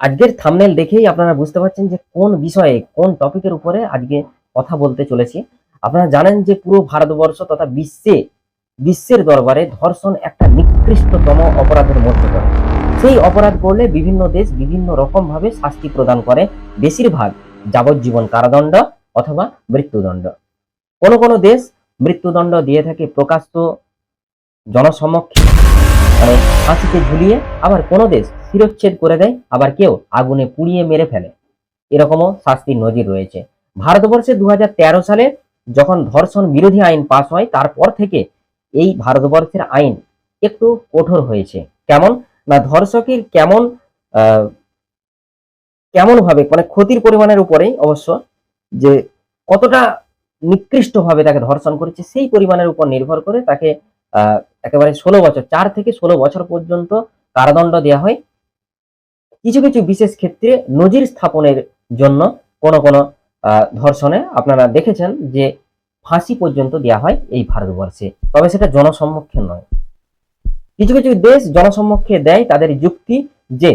আজকের থাম্বনেল দেখেই আপনারা বুঝতে পারছেন যে কোন বিষয়ে, কোন টপিকের উপরে আজকে কথা বলতে চলেছি। আপনারা জানেন যে পুরো ভারতবর্ষ তথা বিশ্বে, বিশ্বের দরবারে ধর্ষণ একটা নিকৃষ্টতম অপরাধের মধ্যে পড়ে। সেই অপরাধ করলে বিভিন্ন দেশ বিভিন্ন রকম ভাবে শাস্তি প্রদান করে। বেশিরভাগ যাবজ্জীবন কারাদণ্ড অথবা মৃত্যুদণ্ড। কোন কোন দেশ মৃত্যুদণ্ড দিয়ে থাকে প্রকাশ্য জনসমক্ষে। মানে ফাঁসিতে ঝুলিয়ে। আবার কোনো দেশ শিরচ্ছেদ করে দেয় আবার কেউ আগুনে পুড়িয়ে মেরে ফেলে। এরকমও শাস্তির নজির রয়েছে। ভারতবর্ষে দু হাজার তেরো সালে যখন ধর্ষণ বিরোধী আইন পাস হয় তারপর থেকে এই ভারতবর্ষের আইন একটু কঠোর হয়েছে। কেমন? না ধর্ষকের কেমন আহ, কেমন ভাবে মানে ক্ষতির পরিমাণের উপরেই অবশ্য যে কতটা নিকৃষ্ট ভাবে তাকে ধর্ষণ করেছে সেই পরিমাণের উপর নির্ভর করে তাকে আহ, একেবারে ষোলো বছর চার থেকে ষোলো বছর পর্যন্ত কারাদণ্ড দেওয়া হয়। কিছু কিছু বিশেষ ক্ষেত্রে নজির স্থাপনের জন্য কোন কোন ধর্ষণে আপনারা দেখেছেন যে ফাঁসি পর্যন্ত দেওয়া হয় এই ভারতবর্ষে। তবে সেটা জনসম্মুখে নয়। কিছু কিছু দেশ জনসম্মুখে দেয় তাদের যুক্তি যে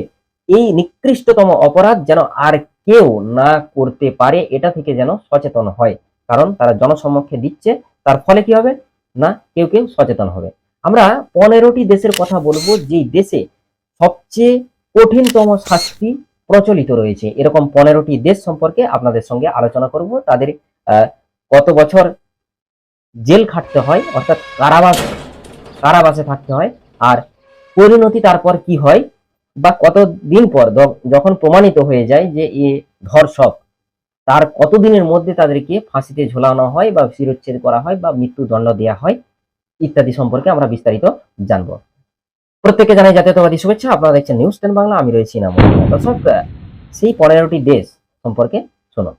এই নিকৃষ্টতম অপরাধ যেন আর কেউ না করতে পারে, এটা থেকে যেন সচেতন হয়। কারণ তারা জনসম্মুখে দিচ্ছে, তার ফলে কি হবে? না, কেউ কেউ সচেতন হবে। আমরা পনেরোটি দেশের কথা বলব, যেই দেশে সবচেয়ে কঠিনতম শাস্তি প্রচলিত রয়েছে। এরকম পনেরোটি দেশ সম্পর্কে আপনাদের সঙ্গে আলোচনা করব। তাদের কত বছর জেল খাটতে হয়, অর্থাৎ কারাবাস, কারাবাসে থাকতে হয়, আর পরিণতি তারপর কি হয়, বা কত দিন পর যখন প্রমাণিত হয়ে যায় যে এ ধর্ষক, তার কতদিনের মধ্যে তাদেরকে ফাঁসিতে ঝোলানো হয় বা শিরোচ্ছেদ করা হয় বা মৃত্যুদণ্ড দেওয়া হয়, ইত্যাদি সম্পর্কে আমরা বিস্তারিত জানব। প্রত্যেকে জানাই জাতীয়তাবাদী শুভেচ্ছা। আপনারা দেখছেন নিউজ টেন বাংলা আমি রয়েছি না দর্শক সেই পনেরোটি দেশ সম্পর্কে শোনো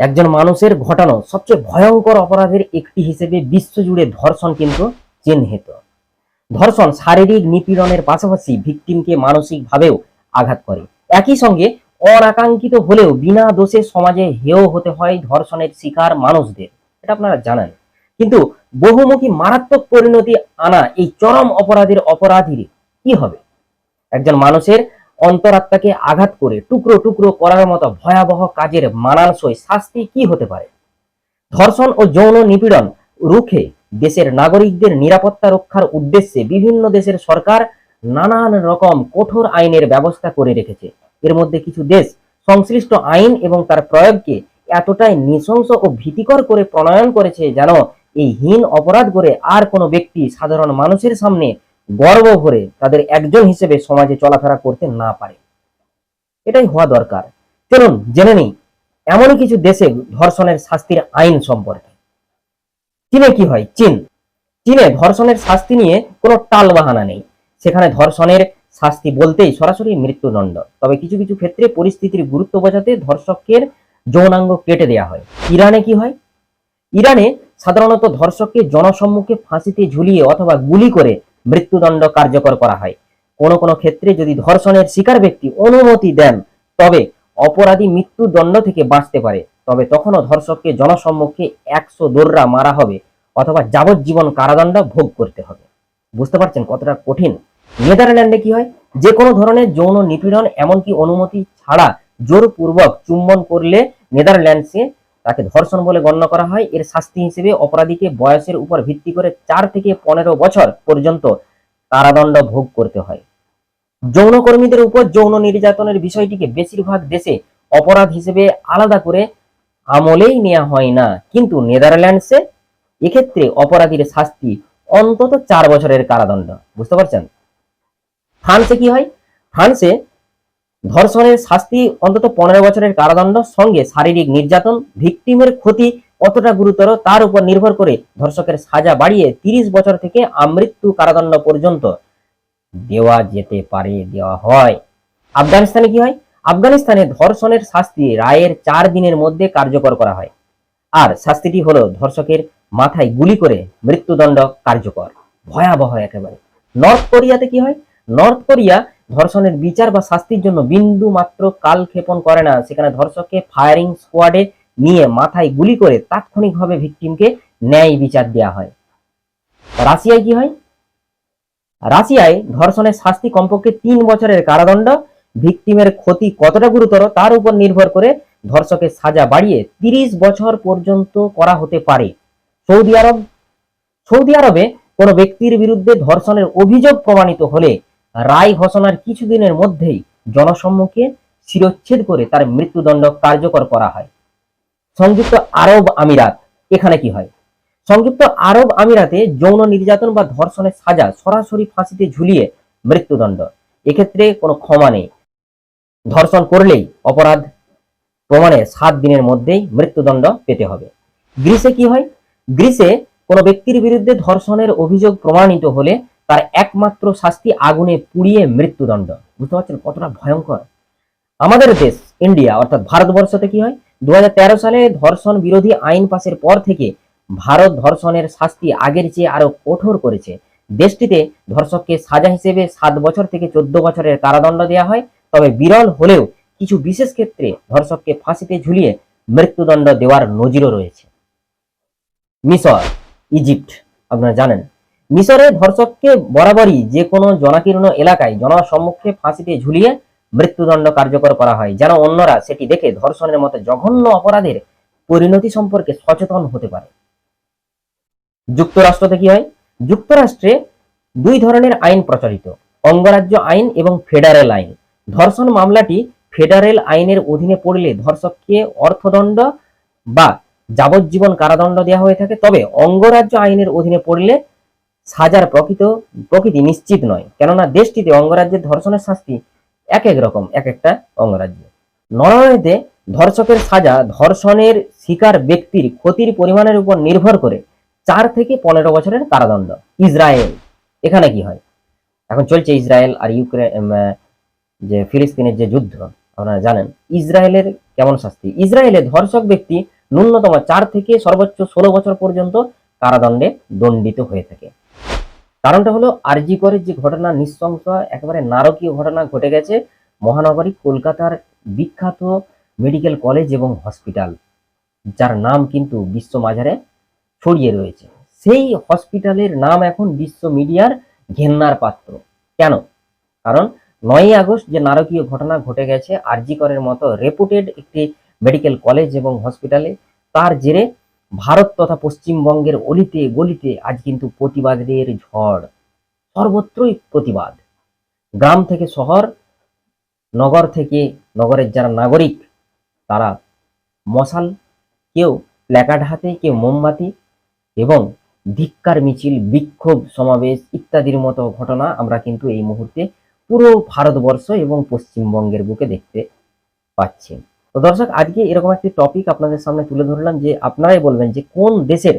একজন মানুষের ঘটানো সবচেয়ে ভয়ঙ্কর অপরাধের একটি হিসেবে বিশ্বজুড়ে ধর্ষণ কিন্তু চিহ্নিত। ধর্ষণ শারীরিক নিপীড়নের পাশাপাশি ভিকটিমকে মানসিকভাবেও আঘাত করে। একই সঙ্গে অনাকাঙ্ক্ষিত হলেও বিনা দোষে সমাজে হেয় হতে হয় ধর্ষণের শিকার মানুষদের। এটা আপনারা জানেন। কিন্তু বহুমুখী মারাত্মক পরিণতি আনা এই চরম অপরাধের অপরাধীর কি হবে? একজন মানুষের অন্তরাত্মাকে আঘাত করে টুকরো টুকরো করার মতো ভয়াবহ কাজের মানানসই শাস্তি কি হতে পারে? ধর্ষণ ও যৌন নিপীড়ন রুখে দেশের নাগরিকদের নিরাপত্তা রক্ষার উদ্দেশ্যে বিভিন্ন দেশের সরকার নানান রকম কঠোর আইনের ব্যবস্থা করে রেখেছে। এর মধ্যে কিছু দেশ সংশ্লিষ্ট আইন এবং তার প্রয়োগকে এতটাই নৃশংস ও ভীতিকর করে প্রণয়ন করেছে যেন এই হীন অপরাধ করে আর কোনো ব্যক্তি সাধারণ মানুষের সামনে গর্ব ভরে তাদের একজন হিসেবে সমাজে চলাফেরা করতে না পারে। এটাই হওয়া দরকার। চলুন, জেনে নিই, এমনই কিছু দেশে ধর্ষণের শাস্তির আইন সম্পর্কে। চীনে কি হয়? চীন। চীনে ধর্ষণের শাস্তি নিয়ে কোনো টাল বাহানা নেই। সেখানে ধর্ষণের শাস্তি বলতেই সরাসরি মৃত্যুদণ্ড। তবে কিছু কিছু ক্ষেত্রে পরিস্থিতির গুরুত্ব বোঝাতে ধর্ষকের যৌনাঙ্গ কেটে দেওয়া হয়। ইরানে কি হয়? ইরানে সাধারণত ধর্ষককে জনসম্মুখে ফাঁসিতে ঝুলিয়ে অথবা গুলি করে মৃত্যুদণ্ড কার্যকর করা হয়। কোনো কোনো ক্ষেত্রে যদি ধর্ষণের শিকার ব্যক্তি অনুমতি দেন, তবে অপরাধী মৃত্যুদণ্ড থেকে বাঁচতে পারে। তবে তখনও ধর্ষককে জনসম্মুখে একশো দোররা মারা হবে অথবা যাবজ্জীবন কারাদণ্ড ভোগ করতে হবে। বুঝতে পারছেন কতটা কঠিন? নেদারল্যান্ডে কি হয়? যে কোনো ধরনের যৌন নিপীড়ন এমনকি অনুমতি ছাড়া জোরপূর্বক চুম্বন করলে নেদারল্যান্ডসে তাকে ধর্ষণ বলে গণ্য করা হয়। এর শাস্তি হিসেবে অপরাধীকে বয়সের উপর ভিত্তি করে চার থেকে পনেরো বছর পর্যন্ত কারাদণ্ড ভোগ করতে হয়। যৌনকর্মীদের উপর যৌন নির্যাতনের বিষয়টিকে বেশিরভাগ দেশে অপরাধ হিসেবে আলাদা করে আমলেই নেওয়া হয় না। কিন্তু নেদারল্যান্ডসে এক্ষেত্রে অপরাধীর শাস্তি অন্তত চার বছরের কারাদণ্ড। বুঝতে পারছেন? ফ্রান্সে কি হয়? ফ্রান্সে ধর্ষণের শাস্তি অন্তত পনেরো বছরের কারাদণ্ড, সঙ্গে শারীরিক নির্যাতন ভিকটিমের ক্ষতি কতটা গুরুতর তার উপর নির্ভর করে ধর্ষকের সাজা বাড়িয়ে তিরিশ বছর থেকে আমৃত্যু কারাদণ্ড পর্যন্ত দেওয়া যেতে পারে, দেওয়া হয়। আফগানিস্তানে কি হয়? আফগানিস্তানে ধর্ষণের শাস্তি রায়ের চার দিনের মধ্যে কার্যকর করা হয়। আর শাস্তিটি হলো ধর্ষকের মাথায় গুলি করে মৃত্যুদণ্ড কার্যকর। ভয়াবহ একেবারে। নর্থ কোরিয়াতে কি হয়? নর্থ কোরিয়া ধর্ষণের বিচার বা শাস্তির জন্য বিন্দু মাত্র কালক্ষেপণ করে না। সেখানে ধর্ষককে ফায়ারিং স্কোয়াডে নিয়ে মাথায় গুলি করে তাৎক্ষণিকভাবে ভিকটিমকে ন্যায় বিচার দেওয়া হয়। রাশিয়ায় কি হয়? রাশিয়ায় ধর্ষণের শাস্তি কমপক্ষে তিন বছরের কারাদণ্ড। ভিকটিমের ক্ষতি কতটা গুরুতর তার উপর নির্ভর করে ধর্ষকের সাজা বাড়িয়ে তিরিশ বছর পর্যন্ত করা হতে পারে। সৌদি আরব সৌদি আরবে কোনো ব্যক্তির বিরুদ্ধে ধর্ষণের অভিযোগ প্রমাণিত হলে রায় ঘোষণার কিছুদিনের মধ্যেই জনসম্মুখে শিরচ্ছেদ করে তার মৃত্যুদণ্ড কার্যকর করা হয়। সংযুক্ত আরব আমিরাত, এখানে কি হয়? সংযুক্ত আরব আমিরাতে যৌন নির্যাতন বা ধর্ষণের সাজা সরাসরি ফাঁসিতে ঝুলিয়ে মৃত্যুদণ্ড। এক্ষেত্রে কোনো ক্ষমা নেই। ধর্ষণ করলেই অপরাধ প্রমাণে সাত দিনের মধ্যেই মৃত্যুদণ্ড পেতে হবে। গ্রিসে কি হয়? গ্রিসে কোনো ব্যক্তির বিরুদ্ধে ধর্ষণের অভিযোগ প্রমাণিত হলে তার একমাত্র শাস্তি আগুনে পুড়িয়ে মৃত্যুদণ্ড। বুঝতে পারছেন কতটা ভয়ঙ্কর? আমাদের দেশ, ইন্ডিয়া, অর্থাৎ ভারতবর্ষতে কি হয়? দু হাজার তেরো সালে ধর্ষণ বিরোধী আইন পাশের পর থেকে ভারত ধর্ষণের শাস্তি আগের চেয়ে আরও কঠোর করেছে। দেশটিতে ধর্ষককে সাজা হিসেবে সাত বছর থেকে চোদ্দ বছরের কারাদণ্ড দেওয়া হয়। তবে বিরল হলেও কিছু বিশেষ ক্ষেত্রে ধর্ষককে ফাঁসিতে ঝুলিয়ে মৃত্যুদণ্ড দেওয়ার নজিরও রয়েছে। মিশর, ইজিপ্ট, আপনারা জানেন। মিশরে ধর্ষককে বরাবরই যে কোনো জনাকীর্ণ এলাকায় জনসম্মুখে ফাঁসিতে ঝুলিয়ে মৃত্যুদণ্ড কার্যকর করা হয়, যেন অন্যরা সেটি দেখে ধর্ষণের মতো জঘন্য অপরাধের পরিণতি সম্পর্কে সচেতন হতে পারে। যুক্তরাষ্ট্রতে কি হয়? যুক্তরাষ্ট্রে দুই ধরনের আইন প্রচলিত, অঙ্গরাজ্য আইন এবং ফেডারেল আইন। ধর্ষণ মামলাটি ফেডারেল আইনের অধীনে পড়লে ধর্ষককে অর্থদণ্ড বা যাবজ্জীবন কারাদণ্ড দেওয়া হয়ে থাকে, তবে অঙ্গরাজ্য আইনের অধীনে পড়লে সাজার প্রকৃত, প্রকৃতি নিশ্চিত নয়। কেননা দেশটিতে অঙ্গরাজ্যের ধর্ষণের শাস্তি এক এক রকম, এক একটা অঙ্গরাজ্যে। নরওয়েতে ধর্ষকের সাজা ধর্ষণের শিকার ব্যক্তির ক্ষতির পরিমাণের উপর নির্ভর করে চার থেকে পনেরো বছরের কারাদণ্ড। ইসরায়েল, এখানে কি হয়? এখন চলছে ইসরায়েল আর ইউক্রেন যে ফিলিস্তিনের যে যুদ্ধ, আপনারা জানেন, ইসরায়েলের কেমন শাস্তি? ইসরায়েলে ধর্ষক ব্যক্তি ন্যূনতম চার থেকে সর্বোচ্চ ষোলো বছর পর্যন্ত কারাদণ্ডে দণ্ডিত হয়ে থাকে। কারণটা হলো আরজি করের যে ঘটনা নিঃশংস, একেবারে নারকীয় ঘটনা ঘটে গেছে মহানগরী, কলকাতার বিখ্যাত মেডিকেল কলেজ এবং হসপিটাল, যার নাম কিন্তু বিশ্ব মাঝারে ছড়িয়ে রয়েছে। সেই হসপিটালের নাম এখন বিশ্ব মিডিয়ার ঘেন্নার পাত্র। কেন? কারণ নয়ই আগস্ট যে নারকীয় ঘটনা ঘটে গেছে, আরজি করের মতো রেপুটেড একটি মেডিকেল কলেজ এবং হসপিটালে তার জেরে ভারত তথা পশ্চিমবঙ্গের অলিতে গলিতে আজ কিন্তু প্রতিবাদের ঝড়। সর্বত্রই প্রতিবাদ। গ্রাম থেকে শহর, নগর থেকে নগরের যারা নাগরিক, তারা মশাল, কেউ প্ল্যাকার্ড হাতে, কেউ মোমবাতি এবং ধিক্কার, মিছিল, বিক্ষোভ, সমাবেশ ইত্যাদির মতো ঘটনা আমরা কিন্তু এই মুহূর্তে পুরো ভারতবর্ষ এবং পশ্চিমবঙ্গের বুকে দেখতে পাচ্ছি। তো দর্শক, আজকে এরকম একটি টপিক আপনাদের সামনে তুলে ধরলাম যে আপনারাই বলবেন যে কোন দেশের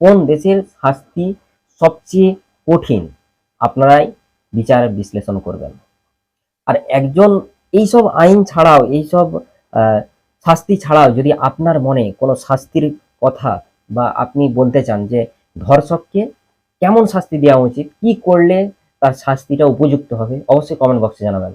কোন দেশের শাস্তি সবচেয়ে কঠিন? আপনারাই বিচার বিশ্লেষণ করবেন। আর একজন এইসব আইন ছাড়াও, এইসব শাস্তি ছাড়াও যদি আপনার মনে কোনো শাস্তির কথা বা আপনি বলতে চান যে ধর্ষককে কেমন শাস্তি দেওয়া উচিত, কি করলে তার শাস্তিটা উপযুক্ত হবে, অবশ্যই কমেন্ট বক্সে জানাবেন।